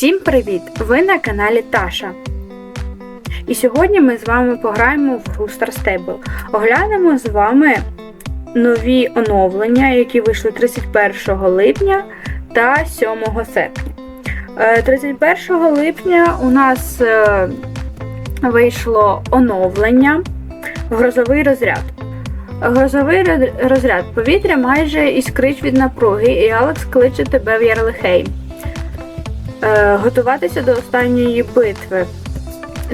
Всім привіт! Ви на каналі Таша. І сьогодні ми з вами пограємо в гру Star Stable. Оглянемо з вами нові оновлення, які вийшли 31 липня та 7 серпня. Е, 31 липня у нас е, вийшло оновлення Грозовий розряд. Грозовий розряд повітря майже іскрить від напруги, і Алекс кличе тебе в Ярлихейм. Е, готуватися до останньої битви.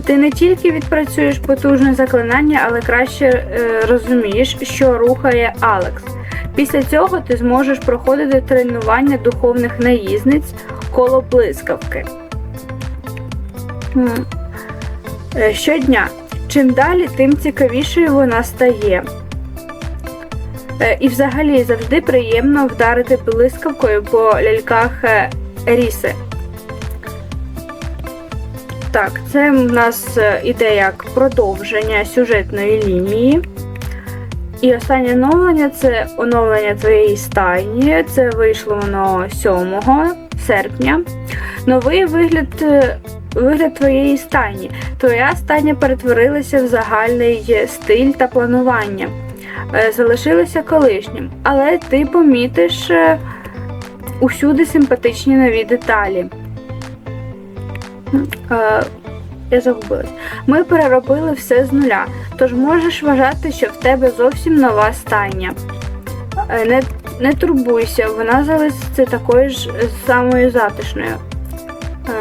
Ти не тільки відпрацюєш потужне заклинання, але краще е, розумієш, що рухає Алекс. Після цього ти зможеш проходити тренування духовних наїзниць коло блискавки. Е, Щодня. Чим далі, тим цікавішою вона стає. І взагалі завжди приємно вдарити блискавкою по ляльках Ріси. Так, це в нас е, іде як продовження сюжетної лінії. І останнє оновлення це оновлення твоєї стайні. Це вийшло воно 7 серпня. Новий вигляд, е, вигляд твоєї стайні. Твоя стайня перетворилася в загальний стиль та планування. Е, Залишилося колишнім, але ти помітиш усюди симпатичні нові деталі. Е, я загубилась. Ми переробили все з нуля, тож можеш вважати, що в тебе зовсім нова стайня. Е, Не, не турбуйся, вона залишиться такою ж самою затишною.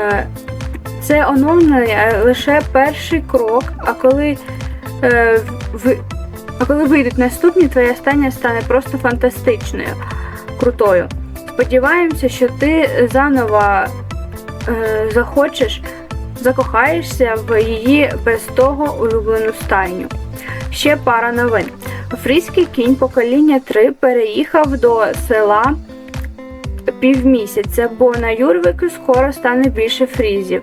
Е, Це оновлення лише перший крок, а коли, е, ви, а коли вийдуть наступні, твоя стайня стане просто фантастичною, крутою. Сподіваємося, що ти заново е, захочеш, закохаєшся в її без того улюблену стайню. Ще пара новин. Фрізький кінь покоління 3 переїхав до села півмісяця, бо на Юрвику скоро стане більше фрізів.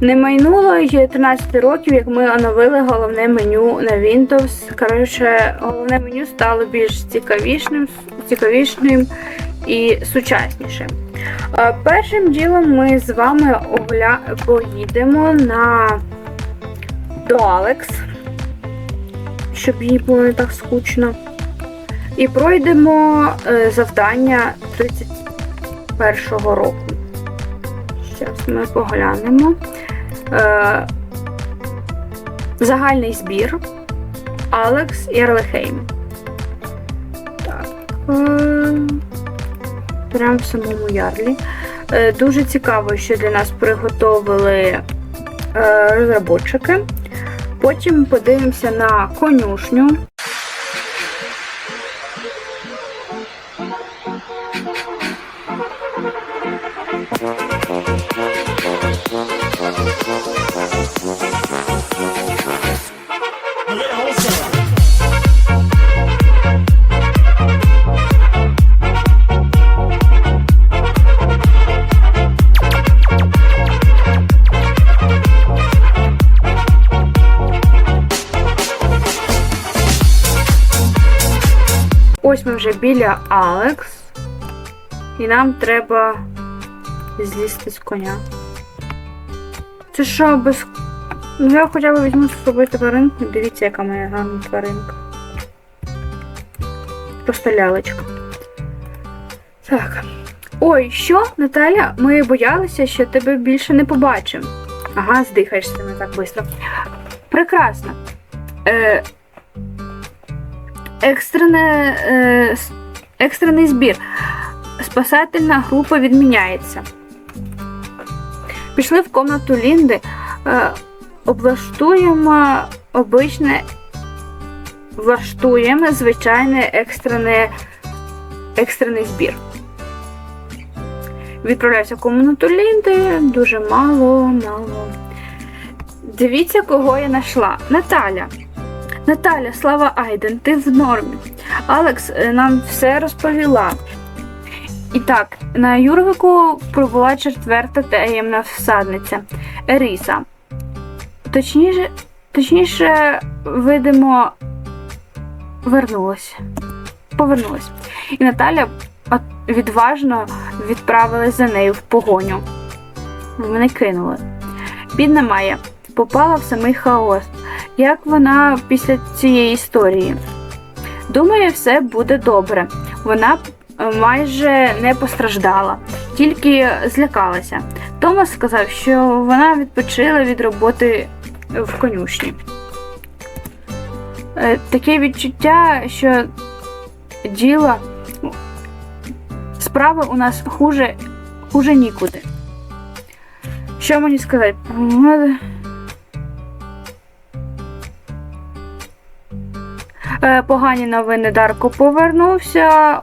Не майнуло й 13 років, як ми оновили головне меню на Windows. Коротше, головне меню стало більш цікавішним, цікавішним і сучаснішим. Е, Першим ділом ми з вами огля... поїдемо на до Алекс, щоб їй було не так скучно. І пройдемо е, завдання 31-го року. Зараз ми поглянемо. Е, загальний збір. Алекс Ярлихейм. Так. Прямо в самому ярлі. Е, Дуже цікаво, що для нас приготовили е, розробники. Потім подивимося на конюшню. Вже біля Алекс. І нам треба злізти з коня. Це що, без. Ну я хоча б візьму з собою тваринку. Дивіться, яка моя гарна тваринка. Просто лялечка. Так. Ой, що, Наталя? Ми боялися, що тебе більше не побачимо. Ага, здихаєшся не так швидко. Прекрасно. Е, екстрене, е, екстрений збір. Спасательна група відміняється. Пішли в комнату Лінди. Е, облаштуємо обичне. Влаштуємо звичайний екстрене, екстрений збір. Відправляюся в комнату Лінди. Дуже мало, мало. Дивіться, кого я знайшла. Наталя. Наталя, слава Айден, ти в нормі. Алекс е, нам все розповіла. І так, на Юрвику прибула четверта таємна всадниця Еріса. Точніше, точніше, видимо, вернулась. Повернулась. І Наталя відважно відправилась за нею в погоню. мене кинули. Бідна Майя попала в самий хаос. Як вона після цієї історії? Думаю, все буде добре. Вона е, майже не постраждала, тільки злякалася. Томас сказав, що вона відпочила від роботи в конюшні. Е, Таке відчуття, що діла справи у нас хуже, хуже нікуди. Що мені сказати? Погані новини Дарко повернувся.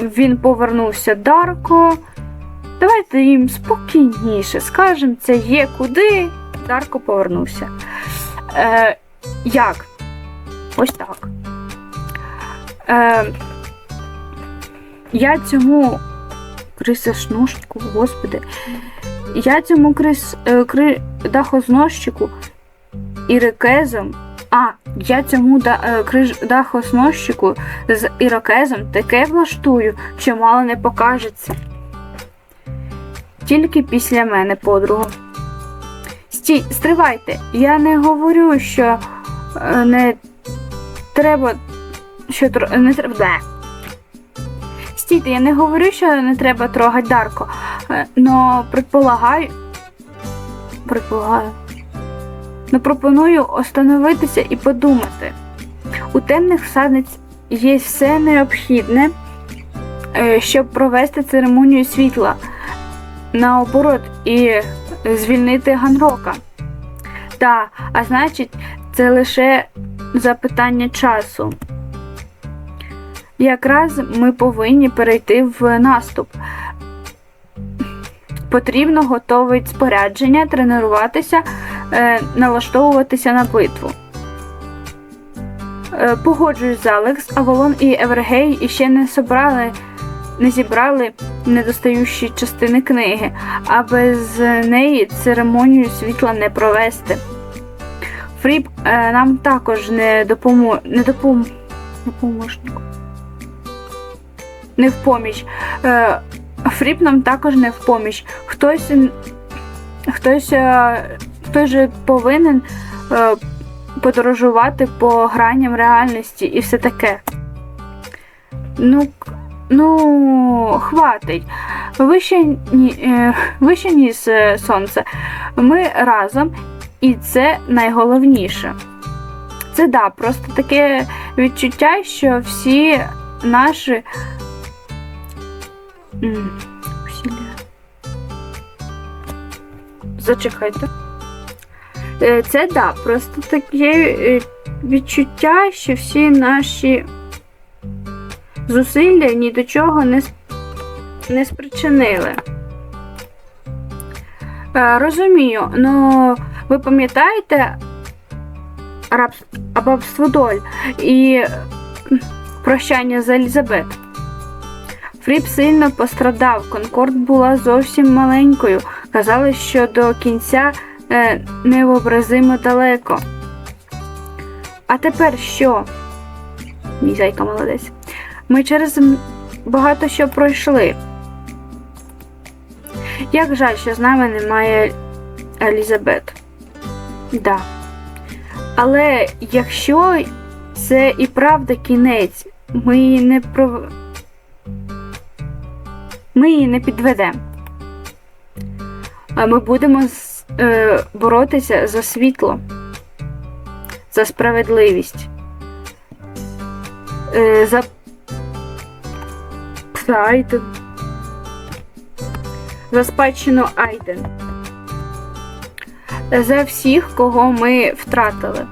Він повернувся Дарко. Давайте їм спокійніше скажемо, це є куди. Дарко повернувся. Е, як? Ось так. Е, я цьому крисошножку, господи, я цьому крис, е, кри, дахознощику ірокезом, а, я цьому да, е, криж, дахознощику з ірокезом таке влаштую, що мало не покажеться. Тільки після мене, подруга. Стій, стривайте, я не говорю, що е, не треба. Що не треба. Бе. Стійте, я не говорю, що не треба трогати Дарко, е, но предполагаю. Предполагаю. Но пропоную остановитися і подумати. У темних всадниць є все необхідне, е, щоб провести церемонію світла наоборот і звільнити Ганрока. Та, а значить, це лише запитання часу. Якраз ми повинні перейти в наступ. Потрібно готовити спорядження, тренуватися, е, налаштовуватися на битву. Е, погоджуюсь з Алекс, Авалон і Евергей іще не собрали, не зібрали недостаючі частини книги, а без неї церемонію світла не провести. Фріп е, нам також не допомо... не допом... не. Не в поміч. Е, Фріп нам також не в поміч. Хтось, хтось, хтось же повинен е, подорожувати по граням реальності і все таке. Ну, ну, хватить. Вище, ні, е, вище е, сонце. Ми разом, і це найголовніше. Це да, просто таке відчуття, що всі наші. Зачекайте. Е, Це да, просто таке е, відчуття, що всі наші зусилля ні до чого не, не спричинили. Е, Розумію, ну ви пам'ятаєте рабс- рабство доль і прощання з Елізабет? Фріп сильно пострадав, Конкорд була зовсім маленькою. Казали, що до кінця е, невообразимо далеко. А тепер що? Мій зайка молодець. Ми через багато що пройшли. Як жаль, що з нами немає Елізабет. Да. Але якщо це і правда кінець, ми не про. Ми її не підведемо. Ми будемо з- е, боротися за світло, за справедливість, е, за Айден, за спадщину Айден, за всіх, кого ми втратили,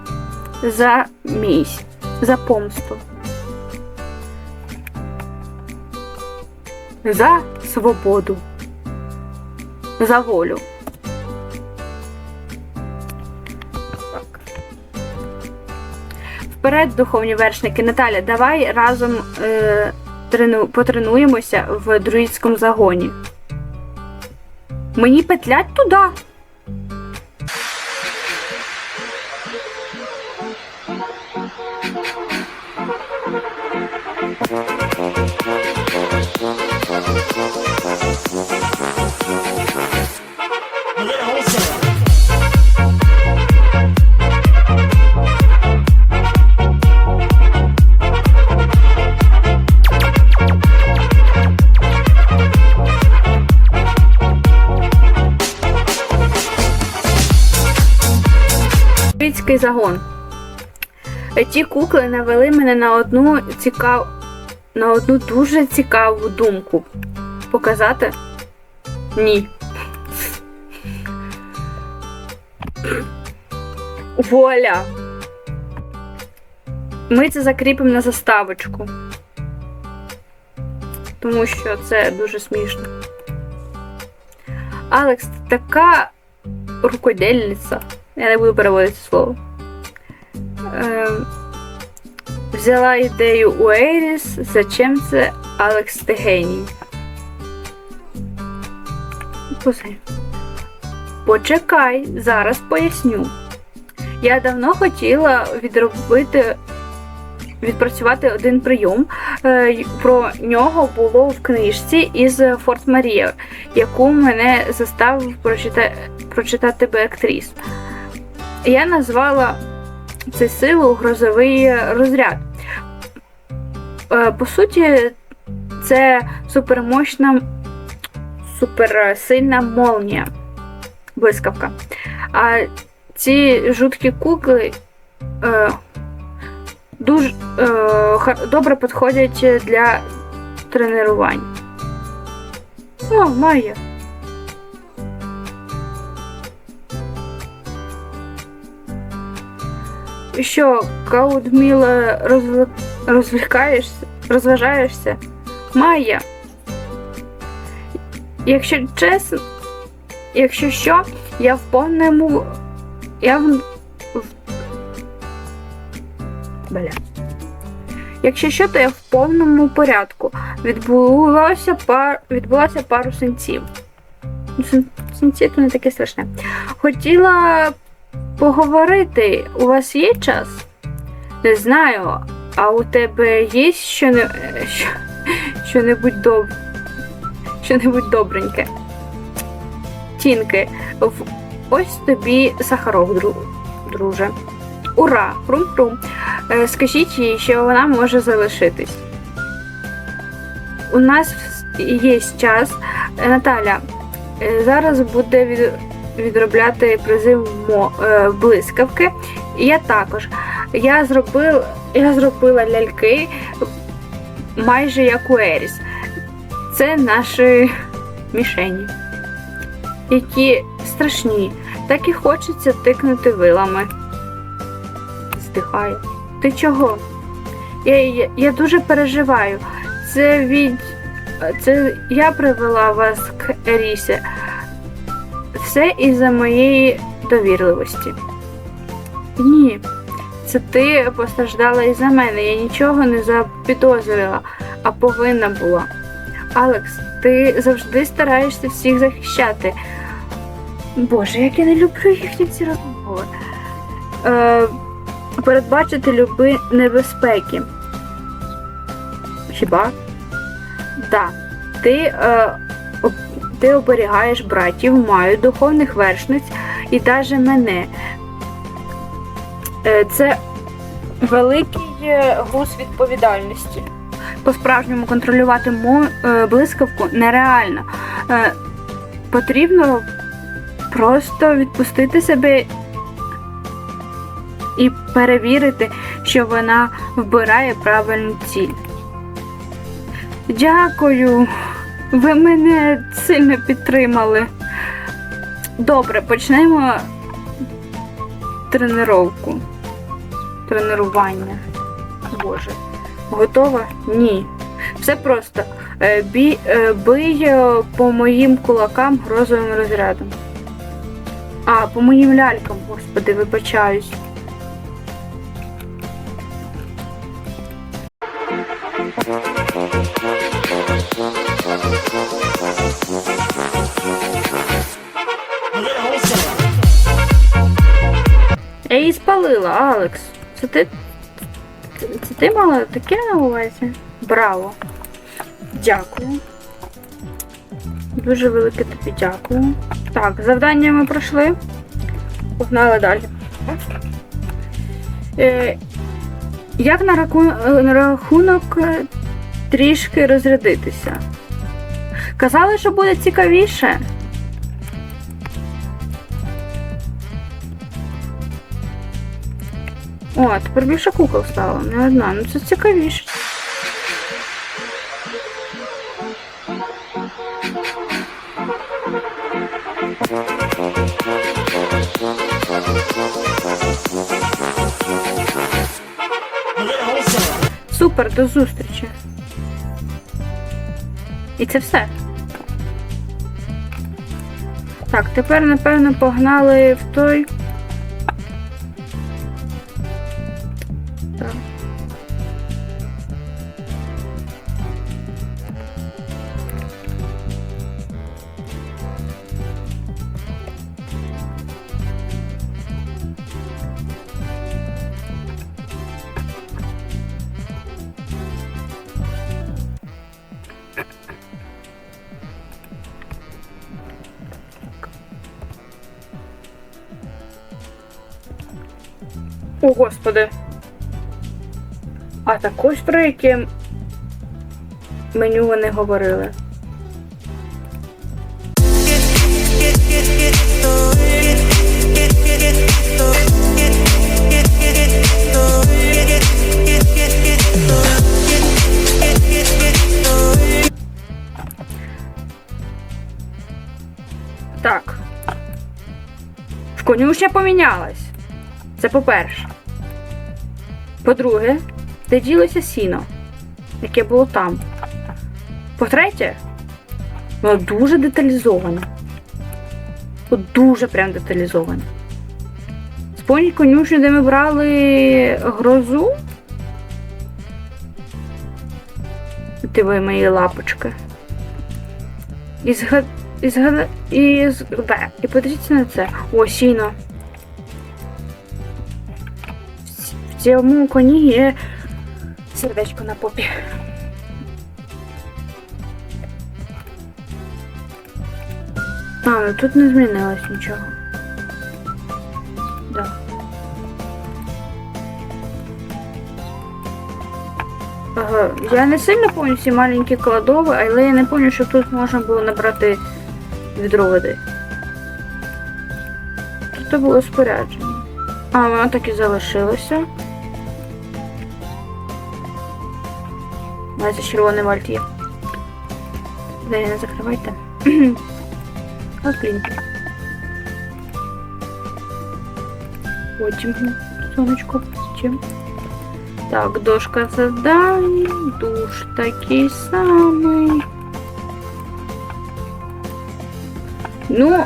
за місць, за помсту. За свободу, за волю. Вперед, духовні вершники. Наталя, давай разом е, трену, потренуємося в друїдському загоні. Мені петлять туди. Морський загон. Ті кукли навели мене на одну цікав... на одну дуже цікаву думку. Показати? Ні. Воля. Ми це закріпимо на заставочку. Тому що це дуже смішно. Алекс, така рукодельниця. Я не буду переводити слово. Ем, взяла ідею у Ейріс. Зачем це Алекс ти геній? Послухай. Почекай, зараз поясню. Я давно хотіла відробити, відпрацювати один прийом. Е, Про нього було в книжці із Форт Марія, яку мене заставив прочита... прочитати Беатріс. Я назвала цю силу грозовий розряд. Е, По суті, це супермощна, суперсильна молнія, блискавка. А ці жуткі кукли е, дуже е, добре підходять для тренувань. О, Майя. Що, Каудміле розв... розвлікаєшся? Розважаєшся? Майя. Якщо чесно, якщо що, я в повному. Я в. Бля. Якщо що, то я в повному порядку. Відбулося пар... відбулося пару синців. Синці то не таке страшне. Хотіла поговорити. У вас є час? Не знаю, а у тебе є що не... що... що-небудь доб... що-небудь добреньке? Тінки, ось тобі сахарок, дру... друже. Ура! Хрум-хрум. Е, Скажіть їй, що вона може залишитись. У нас є час. Е, Наталя, е, зараз буде від... відробляти призив е, блискавки. Я також. Я, зробив... я зробила ляльки майже як у Еріс. Це наші мішені, які страшні, так і хочеться тикнути вилами. Здихає. Ти чого? Я, я, я дуже переживаю. Це від. Це я привела вас к Ерісі. Все із-за моєї довірливості. Ні, це ти постраждала із-за мене. Я нічого не запідозрила, а повинна була. Алекс, ти завжди стараєшся всіх захищати. Боже, як я не люблю їхні ці розмови. Е, передбачити люби небезпеки. Хіба? Так. Ти, е, ти оберігаєш братів, маю духовних вершниць і навіть мене. Е, це великий е, груз відповідальності. По-справжньому контролювати е, блискавку нереально. Потрібно просто відпустити себе і перевірити, що вона вбирає правильну ціль. Дякую. Ви мене сильно підтримали. Добре, почнемо тренировку. Тренування. Боже. Готова? Ні. Все просто. Е, Бій, е, бий е, по моїм кулакам грозовим розрядом. А, по моїм лялькам, господи, вибачаюсь. Я її спалила, Алекс. Це ти. Це, ти мала таке на увазі? Браво. Дякую. Дуже велике тобі дякую. Так, завдання ми пройшли. Погнали далі. Е, як на, раку... на рахунок е, трішки розрядитися? Казали, що буде цікавіше. О, тепер більше кукол стало, не одна. Ну це цікавіше. Супер, до зустрічі. І це все. Так, тепер, напевно, погнали в той. А так ось про яке меню вони говорили. Так. Конюшня помінялась. Це по-перше. По-друге, де ділося сіно, яке було там. По-третє, воно дуже деталізоване. От дуже прям деталізоване. Спомніть конюшню, де ми брали грозу. Ти ви мої лапочки. І згад... І згад... І з... Бе. І подивіться на це. О, сіно. В цьому коні є сердечко на попі. А, ну тут не змінилось нічого. Да. Ага, я не сильно пам'ятаю всі маленькі кладови, але я не пам'ятаю, що тут можна було набрати відро води. Тут було спорядження. А, воно так і залишилося. Мається червоний вальт є. Двері не закривайте. От блін. Потім сонечко потім. Так, дошка завдань, душ такий самий. Ну,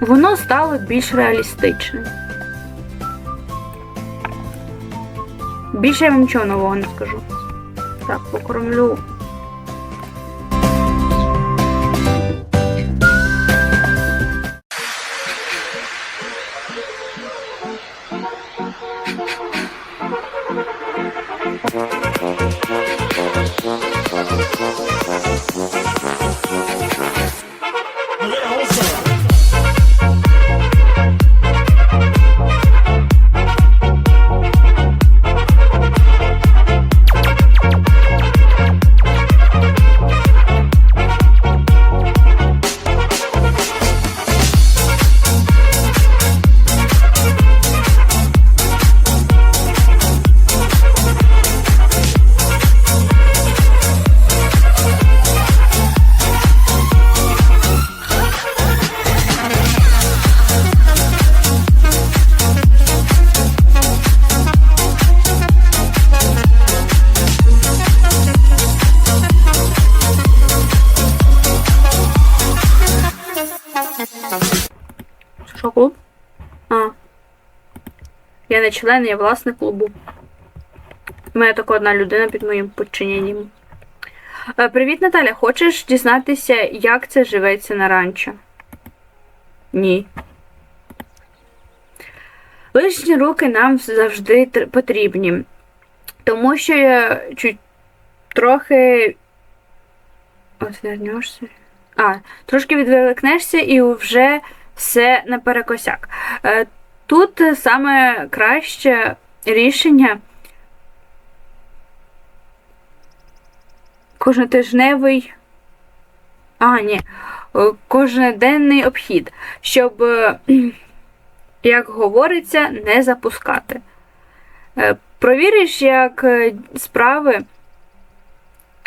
воно стало більш реалістичним. Більше я вам нічого нового не скажу. Так, покормлю. Що клуб? А. Я не член, я власник клубу. У мене така одна людина під моїм підчиненням. Е, Привіт, Наталя. Хочеш дізнатися, як це живеться на ранчо? Ні. Лишні руки нам завжди потрібні. Тому що я чуть трохи. От вернешся. А, трошки відволікнешся і вже все наперекосяк. Е, Тут саме краще рішення кожнотижневий. А, ні, е, кожноденний обхід, щоб е, як говориться, не запускати. Провіриш, як справи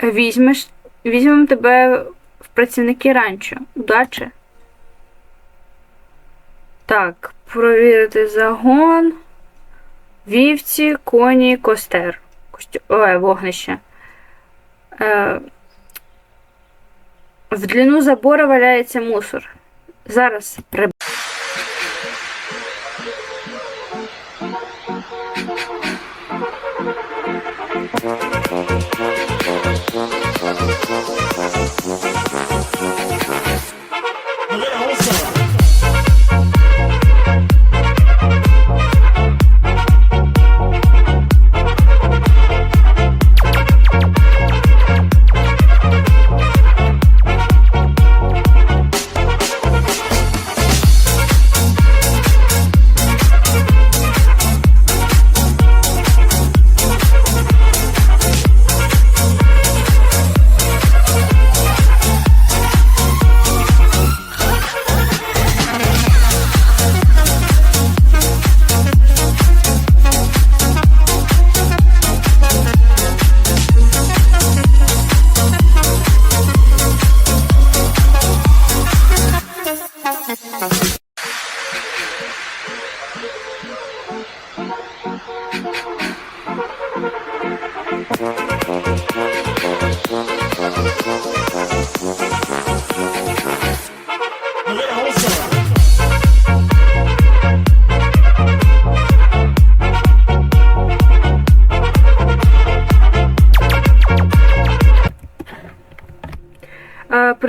візьмеш, візьмемо тебе працівники ранчо. Удачі! Так, провірити загон. Вівці, коні, костер. Ой, вогнище. Е... В длину забора валяється мусор. Зараз приб...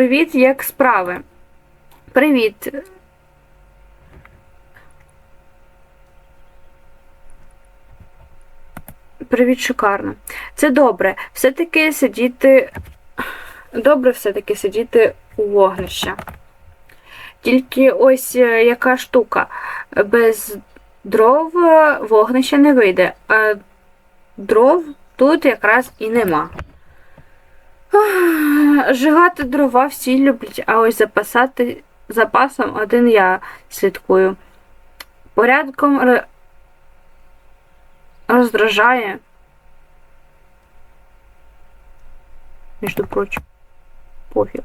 Привіт, як справи? Привіт. Привіт, шикарно. Це добре. Все-таки сидіти. Добре все-таки сидіти у вогнища. Тільки ось е, яка штука. Без дров е, вогнище не вийде, а дров тут якраз і нема. Ах, Жигати дрова всі люблять, а ось запасати запасом один я слідкую. Порядком роздражає. Між прочим, пофіг.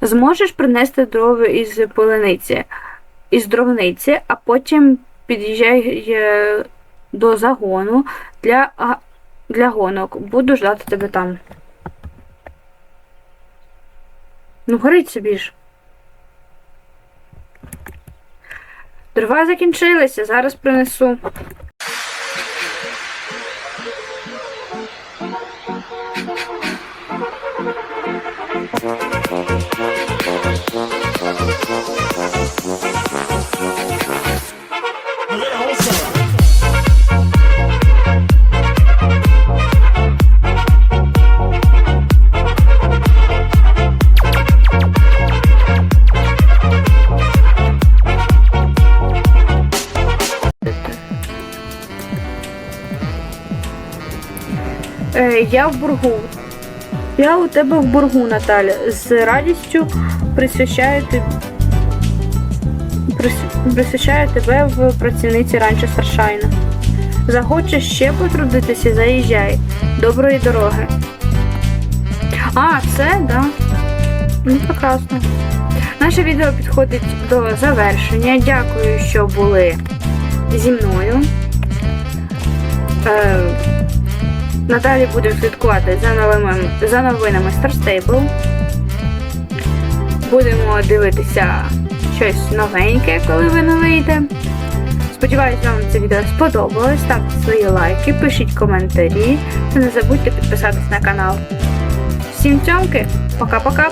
Зможеш принести дрова із полениці, із дровниці, а потім під'їжджай е, до загону для, для гонок. Буду ждати тебе там. Ну, горить собі ж. Дрова закінчилися, зараз принесу. Я в боргу. Я у тебе в боргу, Наталя. З радістю присвящаю тобі. Присвящаю тебе в працівниці ранчо Старшайна. Захочеш ще потрудитися, заїжджай. Доброї дороги. А, це, да. Ну, прекрасно. Наше відео підходить до завершення. Дякую, що були зі мною. Е, Надалі будемо слідкувати за новими за новинами Star Stable. Будемо дивитися щось новеньке, коли воно вийде. Сподіваюсь, вам це відео сподобалось. Ставте свої лайки, пишіть коментарі та не забудьте підписатись на канал. Всім цьомки, пока-пока!